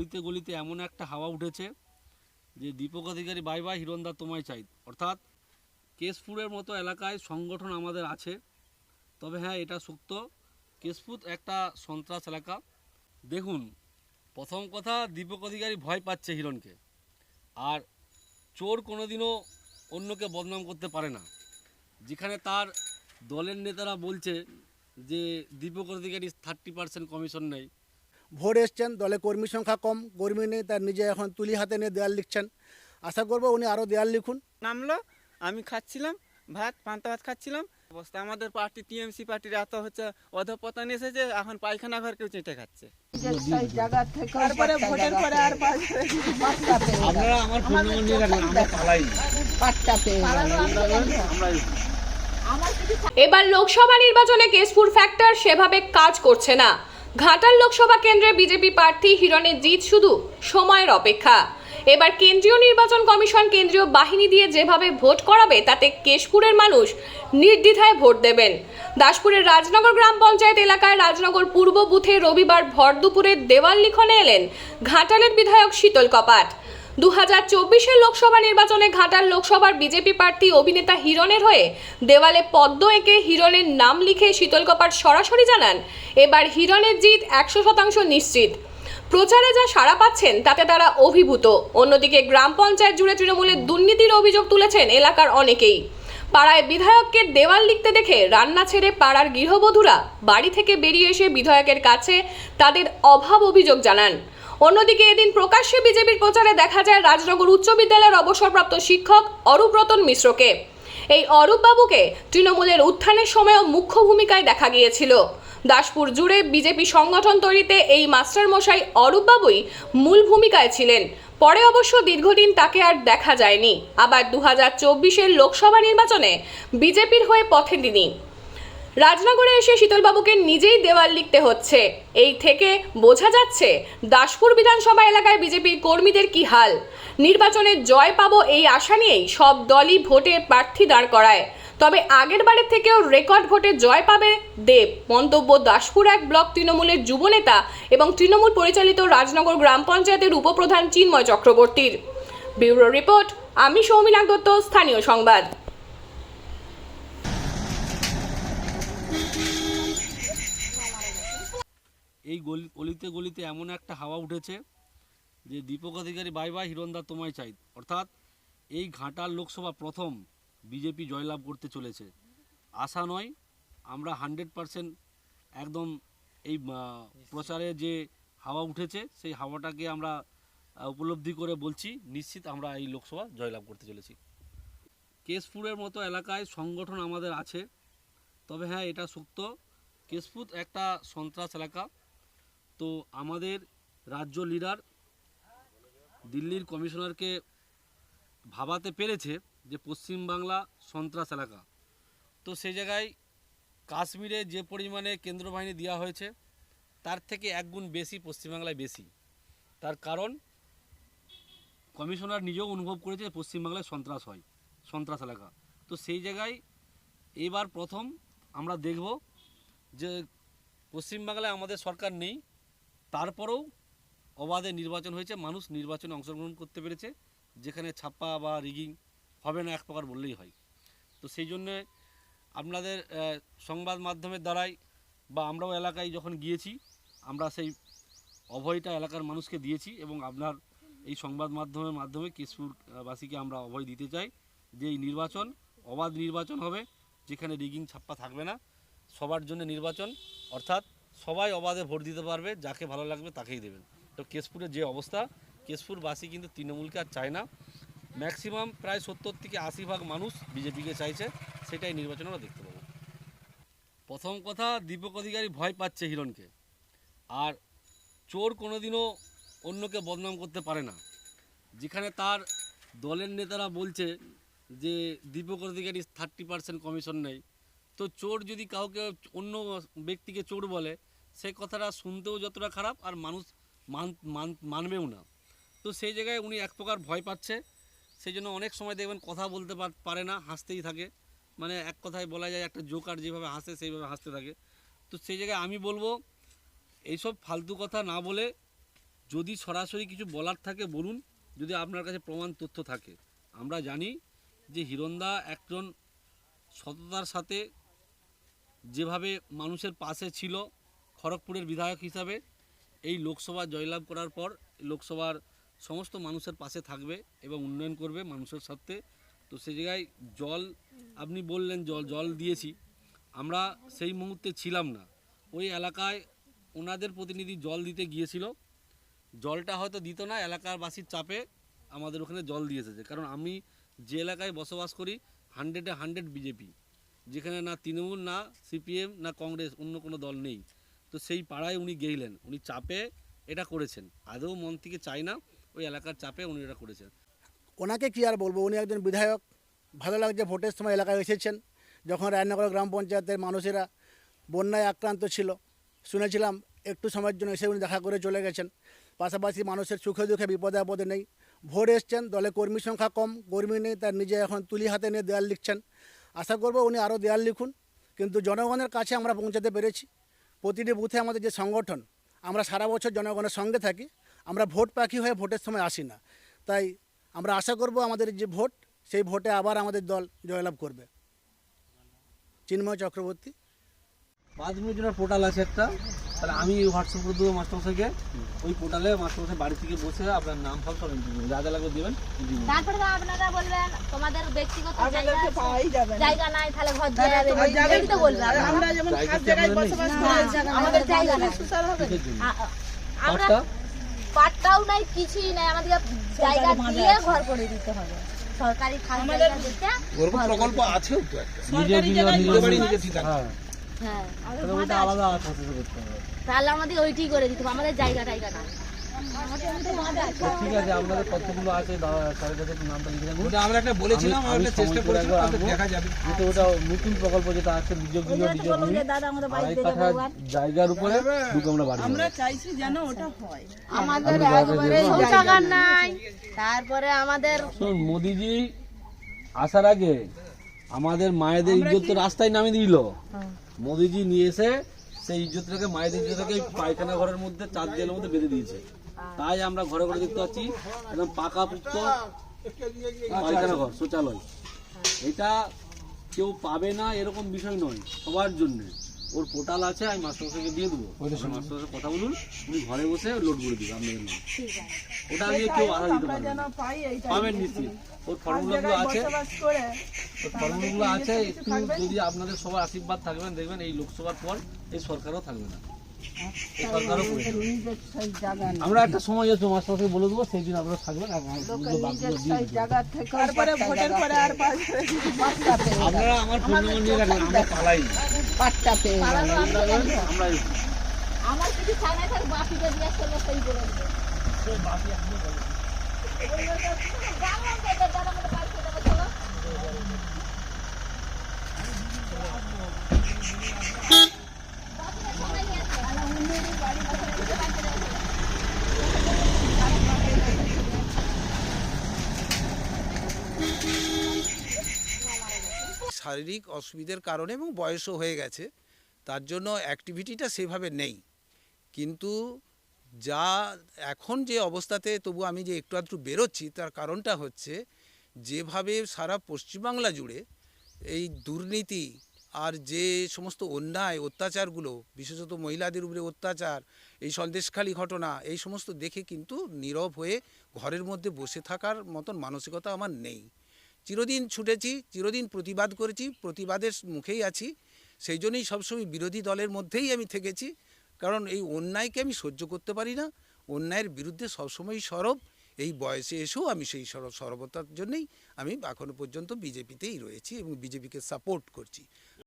গলিতে গলিতে এমন একটা হাওয়া উঠেছে যে দীপক অধিকারী বাই বাই হিরণদা তোমায় চাই। অর্থাৎ কেশপুরের মতো এলাকায় সংগঠন আমাদের আছে। তবে হ্যাঁ এটা সত্য, কেশপুর একটা সন্ত্রাস এলাকা। দেখুন, প্রথম কথা, দীপক অধিকারী ভয় পাচ্ছে হিরণকে। আর চোর কোনোদিনও অন্যকে বদনাম করতে পারে না। যেখানে তার দলের নেতারা বলছে যে Deepak Adhikari thirty percent commission নেই। ভোট এসছেন দলে কর্মী সংখ্যা কম কর্মী নেই তার নিজে এখন তুলি হাতে নিয়ে দেয়াল লিখছেন। আশা করব উনি আরও দেয়াল লিখুন। নামলো আমি খাচ্ছিলাম ভাত পান্তা ভাত খাচ্ছিলাম। অবস্থা আমাদের পার্টি টিএমসি পার্টির এত হচ্ছে অধপতন এসেছে এখন পায়খানা ঘর কেউ চেটে খাচ্ছে। তারপরে ভোটের পরে আর আপনারা আমার ফোন নম্বর নিয়ে রাখবেন আমরা পালাই। এবার লোকসভা নির্বাচনে কেশপুর ফ্যাক্টর সেভাবে কাজ করছে না। ঘাটাল লোকসভা কেন্দ্রে বিজেপি প্রার্থী হিরণের জিত শুধু সময়ের অপেক্ষা। এবার কেন্দ্রীয় নির্বাচন কমিশন কেন্দ্রীয় বাহিনী দিয়ে যেভাবে ভোট করাবে, তাতে কেশপুরের মানুষ নির্দ্বিধায় ভোট দেবেন। দাসপুরের রাজনগর গ্রাম পঞ্চায়েত এলাকায় রাজনগর পূর্ব বুথে রবিবার ভর দুপুরে দেওয়াল লিখনে এলেন ঘাটালের বিধায়ক শীতল কপাট। দু হাজার চব্বিশের লোকসভা নির্বাচনে ঘাটাল লোকসভার বিজেপি প্রার্থী অভিনেতা হিরণের হয়ে দেওয়ালে পদ্ম এঁকে হিরণের নাম লিখে শীতল কপাট সরাসরি জানান, এবার হিরণের জিত একশো শতাংশ নিশ্চিত। প্রচারে যা সাড়া পাচ্ছেন, তাতে তারা অভিভূত। অন্যদিকে গ্রাম পঞ্চায়েত জুড়ে তৃণমূলের দুর্নীতির অভিযোগ তুলেছেন এলাকার অনেকেই। পাড়ায় বিধায়ককে দেওয়াল লিখতে দেখে রান্না ছেড়ে পাড়ার গৃহবধূরা বাড়ি থেকে বেরিয়ে এসে বিধায়কের কাছে তাদের অভাব অভিযোগ জানান। অন্যদিকে এদিন প্রকাশ্যে বিজেপির প্রচারে দেখা যায় রাজনগর উচ্চ বিদ্যালয়ের অবসরপ্রাপ্ত শিক্ষক অরূপ রতন মিশ্রকে। এই অরূপ বাবুকে তৃণমূলের উত্থানের সময়ও মুখ্য ভূমিকায় দেখা গিয়েছিল। দাসপুর জুড়ে বিজেপি সংগঠন তৈরিতে এই মাস্টারমশাই অরূপ বাবুই মূল ভূমিকায় ছিলেন। পরে অবশ্য দীর্ঘদিন তাকে আর দেখা যায়নি। আবার দু হাজার লোকসভা নির্বাচনে বিজেপির হয়ে পথে তিনি। রাজনগরে এসে শীতলবাবুকে নিজেই দেওয়াল লিখতে হচ্ছে। এই থেকে বোঝা যাচ্ছে দাসপুর বিধানসভা এলাকায় বিজেপির কর্মীদের কি হাল। নির্বাচনে জয় পাবো এই আশা নিয়েই সব দলই ভোটে প্রার্থী দাঁড় করায়। তবে আগের বারের থেকেও রেকর্ড ভোটে জয় পাবে দেব। মন্তব্য দাসপুর এক ব্লক তৃণমূলের যুবনেতা এবং তৃণমূল পরিচালিত রাজনগর গ্রাম পঞ্চায়েতের উপপ্রধান চিন্ময় চক্রবর্তীর। ব্যুরো রিপোর্ট, আমি সৌমিনাক দত্ত, স্থানীয় সংবাদ। এই গলি গলিতে গলিতে এমন একটা হাওয়া উঠেছে যে দীপক অধিকারী বাই বাই, হিরণদা তোমায় চাই। অর্থাৎ এই ঘাটাল লোকসভা প্রথম বিজেপি জয়লাভ করতে চলেছে। আশা নয়, আমরা হান্ড্রেড পারসেন্ট একদম এই প্রচারে যে হাওয়া উঠেছে, সেই হাওয়াটাকে আমরা উপলব্ধি করে বলছি, নিশ্চিত আমরা এই লোকসভা জয়লাভ করতে চলেছি। কেশপুরের মতো এলাকায় সংগঠন আমাদের আছে, তবে হ্যাঁ এটা সত্য। কেশপুর একটা সন্ত্রাস এলাকা তো আমাদের রাজ্য লিডার দিল্লির কমিশনারকে ভাবাতে পেরেছে যে পশ্চিমবাংলা সন্ত্রাস এলাকা। তো সেই জায়গায় কাশ্মীরে যে পরিমাণে কেন্দ্র বাহিনী দেওয়া হয়েছে, তার থেকে এক গুণ বেশি পশ্চিমবাংলায় বেশি। তার কারণ, কমিশনার নিজেও অনুভব করেছে পশ্চিমবাংলায় সন্ত্রাস হয়, সন্ত্রাস এলাকা। তো সেই জায়গায় এবার প্রথম আমরা দেখব যে পশ্চিমবাংলায় আমাদের সরকার নেই তারপরেও অবাধে নির্বাচন হয়েছে, মানুষ নির্বাচনে অংশগ্রহণ করতে পেরেছে, যেখানে ছাপ্পা বা রিগিং হবে না, এক প্রকার বললেই হয়। তো সেই জন্যে আপনাদের সংবাদ মাধ্যমের দ্বারাই বা আমরাও এলাকায় যখন গিয়েছি, আমরা সেই অভয়টা এলাকার মানুষকে দিয়েছি এবং আপনার এই সংবাদ মাধ্যমের মাধ্যমে কেশপুরবাসীকে আমরা অভয় দিতে চাই যে এই নির্বাচন, অবাধ নির্বাচন হবে, যেখানে রিগিং, ছাপ্পা থাকবে না। সবার জন্য নির্বাচন, অর্থাৎ সবাই অবাধে ভোট দিতে পারবে, যাকে ভালো লাগবে তাকেই দেবেন। তো কেশপুরের যে অবস্থা, কেশপুরবাসী কিন্তু তৃণমূলকে আর চায় না। ম্যাক্সিমাম প্রায় সত্তর থেকে আশি ভাগ মানুষ বিজেপিকে চাইছে, সেটাই নির্বাচনে আমরা দেখতে পাবো। প্রথম কথা, দীপক অধিকারী ভয় পাচ্ছে হিরণকে। আর চোর কোনোদিনও অন্যকে বদনাম করতে পারে না। যেখানে তার দলের নেতারা বলছে যে, Deepak Adhikari thirty percent commission নেই। তো চোর যদি কাউকে অন্য ব্যক্তিকে চোর বলে সেই কথাটা শুনতেও যতটা খারাপ আর মানুষ মান, মান- মানবেও না। তো সেই জায়গায় উনি এক প্রকার ভয় পাচ্ছে। সেই জন্য অনেক সময় দেখবেন কথা বলতে পার- না, হাসতেই থাকে। মানে এক কথায় বলা যায়, একটা জোকার যেভাবে হাসে, সেইভাবে হাসতে থাকে। তো সেই জায়গায় আমি বলব, এইসব ফালতু কথা না বলে যদি সরাসরি কিছু বলার থাকে বলুন, যদি আপনার কাছে প্রমাণ তথ্য থাকে। আমরা জানি যে হিরণদা একজন সততার সাথে যেভাবে মানুষের পাশে ছিল খড়গপুরের বিধায়ক হিসাবে এই লোকসভা জয়লাভ করার পর লোকসভার সমস্ত মানুষের পাশে থাকবে এবং উন্নয়ন করবে মানুষের সাথে তো সেই জায়গায় জল, আপনি বললেন জল জল দিয়েছি। আমরা সেই মুহূর্তে ছিলাম না। ওই এলাকায় ওনাদের প্রতিনিধি জল দিতে গিয়েছিল। জলটা হয়তো দিত না, এলাকাবাসীর চাপে আমাদের ওখানে জল দিয়ে এসেছে। কারণ আমি যে এলাকায় বসবাস করি হান্ড্রেডে হান্ড্রেড বিজেপি যেখানে না তৃণমূল, না সিপিএম না কংগ্রেস, অন্য কোনো দল নেই। তো সেই পাড়ায় উনি গেলেন উনি চাপে এটা করেছেন। আদৌ মন থেকে চাই না, ওই এলাকার চাপে উনি এটা করেছেন। ওনাকে কি আর বলব? উনি একজন বিধায়ক। ভালো লাগছে ভোটের সময় এলাকায় এসেছেন। যখন রায়নগর গ্রাম পঞ্চায়েতের মানুষেরা বন্যায় আক্রান্ত ছিল, শুনেছিলাম একটু সময়ের জন্য এসে উনি দেখা করে চলে গেছেন। পাশাপাশি মানুষের সুখে দুঃখে, বিপদে আপদে নেই। ভোট এসছেন, দলে কর্মী সংখ্যা কম, কর্মী নেই, তার নিজে এখন তুলি হাতে নিয়ে দেয়াল লিখছেন। আশা করব উনি আরও দেয়াল লিখুন, কিন্তু জনগণের কাছে আমরা পৌঁছাতে পেরেছি। প্রতিটি বুথে আমাদের যে সংগঠন, আমরা সারা বছর জনগণের সঙ্গে থাকি, আমরা ভোট পাখি হয়ে ভোটের সময় আসি না। তাই আমরা আশা করব আমাদের যে ভোট, সেই ভোটে আবার আমাদের দল জয়লাভ করবে। চিন্ময় চক্রবর্তী। পাঁচ জন্য পোর্টাল আছে একটা। তাহলে আমি হোয়াটসঅ্যাপ করে দেবো মাস্টারমশাইকে। ওই পোর্টালে মাস্টারমশাই বাড়ি থেকে বসে আপনার নাম ফাম সব যা যা লাগবে দেবেন। তারপরে তো আপনারা বলবেন তোমাদের ব্যক্তিগত জায়গা আছে, জায়গা নাই তাহলে ঘর তো আমরা যেমন খাস জায়গায় বসবাস করি আমাদের জায়গা জায়গা আমরা পাটটাও নাই কিছুই নাই। আমাদেরকে জায়গা দিয়ে ঘর করে দিতে হবে। সরকারি খাস জায়গা দিতে প্রকল্প আছেও তো একটা। সরকারি নিজে জায়গায় নিজে নিজে বাড়ি নিজে- নিজে ঠিক আছে। হ্যাঁ। তাহলে ওইটা আলাদা প্রসেস করতে হবে। তাহলে আমাদের ওইটি করে দিতে হবে আমাদের জায়গা টাইগা নাই ঠিক আছে আপনাদের কতগুলো আছে দাদা স্যারের কাছে নামটা লিখে দেন ওটা আমরা একটা বলেছিলাম আমি- আমি আমরা চেষ্টা করেছিলাম একবার তাতে আসব। দেখা যাবে। যেহেতু ওটা নতুন প্রকল্প যেটা আছে আড়াই কাঠা জায়গার উপরে দুটো আমরা বাড়ি আমরা চাইছি যেন ওটা হয়। আমাদের একবারে শৌচাগার নাই। তারপরে আমাদের মোদিজি আসার আগে আমাদের মায়েদের ইজ্জত তো রাস্তায় নামিয়ে দিল। মোদিজি নিয়ে এসে সেই ইজ্জতটাকে মায়েদের ইজ্জতটাকে পায়খানা ঘরের মধ্যে চার দেওয়ালের মধ্যে বেঁধে দিয়েছে। তাই আমরা ঘরে ঘরে দেখতে পাচ্ছি একদম পাকা পুক্ত পায়খানা ঘর শৌচালয়। এটা কেউ পাবে না এরকম বিষয় নয় সবার জন্য। ওর পোর্টাল আছে আমি মাস্টারমশাইকে দিয়ে দেবো। মাস্টারমশাই কথা বলুন উনি ঘরে বসে লোড করে দিবে আপনাদের নাম ওটা আমি কেউ আধা দিতে পারবেন পাবেন নিশ্চিত। ওর ফর্মুলাগুলো আছে। ফর্মগুলো ওর ফর্মুলাগুলো আছে একটু যদি আপনাদের সবার আশীর্বাদ থাকবেন দেখবেন এই লোকসভার পর এই সরকারও থাকবে না। সেই আমরা একটা সময় আছে মাস্টারকে বলে দেবো সেই দিন আপনারা থাকবেন আর বাকিগুলো বাকিগুলো দিয়ে সেই দেবো। জায়গা থেকে তারপরে ভোটের পরে আর আপনারা আমার ফোন নম্বর নিয়ে রাখবেন আমরা পালাই। না। পাঁচটা পেয়ে। আমরা আমার কিছু ছাড়াই থাক বাপিকে দিয়ে চলে সেই বলে দেবে। এটা যারা আমাদের বাড়ি শারীরিক অসুবিধার কারণে এবং বয়সও হয়ে গেছে, তার জন্য অ্যাক্টিভিটিটা সেভাবে নেই। কিন্তু যা এখন যে অবস্থাতে তবু আমি যে একটু আধটু বেরোচ্ছি, তার কারণটা হচ্ছে, যেভাবে সারা পশ্চিমবাংলা জুড়ে এই দুর্নীতি আর যে সমস্ত অন্যায়, অত্যাচারগুলো, বিশেষত মহিলাদের উপরে অত্যাচার, এই সন্দেশখালী ঘটনা, এই সমস্ত দেখে কিন্তু নীরব হয়ে ঘরের মধ্যে বসে থাকার মতন মানসিকতা আমার নেই। চিরদিন ছুটেছি, চিরদিন প্রতিবাদ করেছি, প্রতিবাদের মুখেই আছি। সেই জন্যই সবসময় বিরোধী দলের মধ্যেই আমি থেকেছি। কারণ এই অন্যায়কে আমি সহ্য করতে পারি না। অন্যায়ের বিরুদ্ধে সবসময় সরব। এই বয়সে এসেও আমি সেই সরব সরবতার জন্যই আমি এখনও পর্যন্ত বিজেপিতেই রয়েছি এবং বিজেপিকে সাপোর্ট করছি।